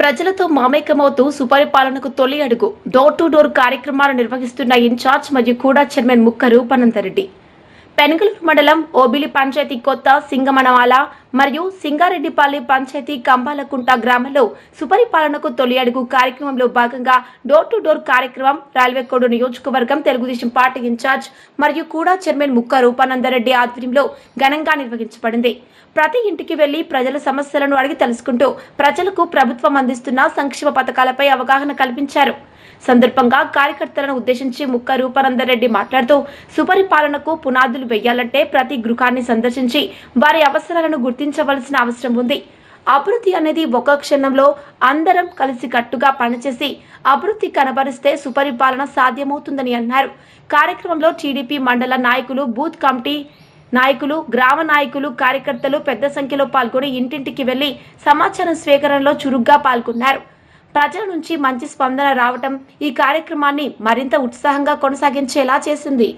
ప్రజలతో మామేకమవుతూ సుపరిపాలనకు తొలి అడుగు డోర్ టు డోర్ కార్యక్రమాలు నిర్వహిస్తున్న ఇన్ఛార్జ్ మరియు కూడా చైర్మన్ ముక్క రూపానందరెడ్డి. పెనుగలూరు మండలం ఓబిలి పంచాయతీ కొత్త సింగమనవాల మరియు సింగారెడ్డిపల్లి పంచాయతీ కంబాలకుంట గ్రామంలో సుపరిపాలనకు తొలి అడుగు కార్యక్రమంలో భాగంగా డోర్ టు డోర్ కార్యక్రమం రైల్వేకోడు నియోజకవర్గం తెలుగుదేశం పార్టీ ఇన్ఛార్జ్ మరియు కూడా చైర్మన్ ముక్క రూపానందరెడ్డి ఆధ్వర్యంలో ఘనంగా నిర్వహించబడింది. ప్రతి ఇంటికి వెళ్ళి ప్రజల సమస్యలను అడిగి తెలుసుకుంటూ ప్రజలకు ప్రభుత్వం అందిస్తున్న సంక్షేమ పథకాలపై అవగాహన కల్పించారు. సందర్భంగా కార్యకర్తలను ఉద్దేశించి ముక్క రూపానందరెడ్డి మాట్లాడుతూ సుపరిపాలనకు పునాదులు వేయాలంటే ప్రతి గృహాన్ని సందర్శించి వారి అవసరాలను గుర్తించవలసిన అవసరం ఉంది. అభివృద్ధి అనేది ఒక క్షణంలో అందరం కలిసి కట్టుగా పనిచేసి అభివృద్ధి కనబరిస్తే సుపరిపాలన సాధ్యమవుతుందని అన్నారు. కార్యక్రమంలో టీడీపీ మండల నాయకులు బూత్ కమిటీ నాయకులు గ్రామ నాయకులు కార్యకర్తలు పెద్ద సంఖ్యలో పాల్గొని ఇంటింటికి వెళ్ళి సమాచారం స్వీకరణలో చురుగ్గా పాల్గొన్నారు. ప్రజల నుంచి మంచి స్పందన రావటం ఈ కార్యక్రమాన్ని మరింత ఉత్సాహంగా కొనసాగించేలా చేసింది.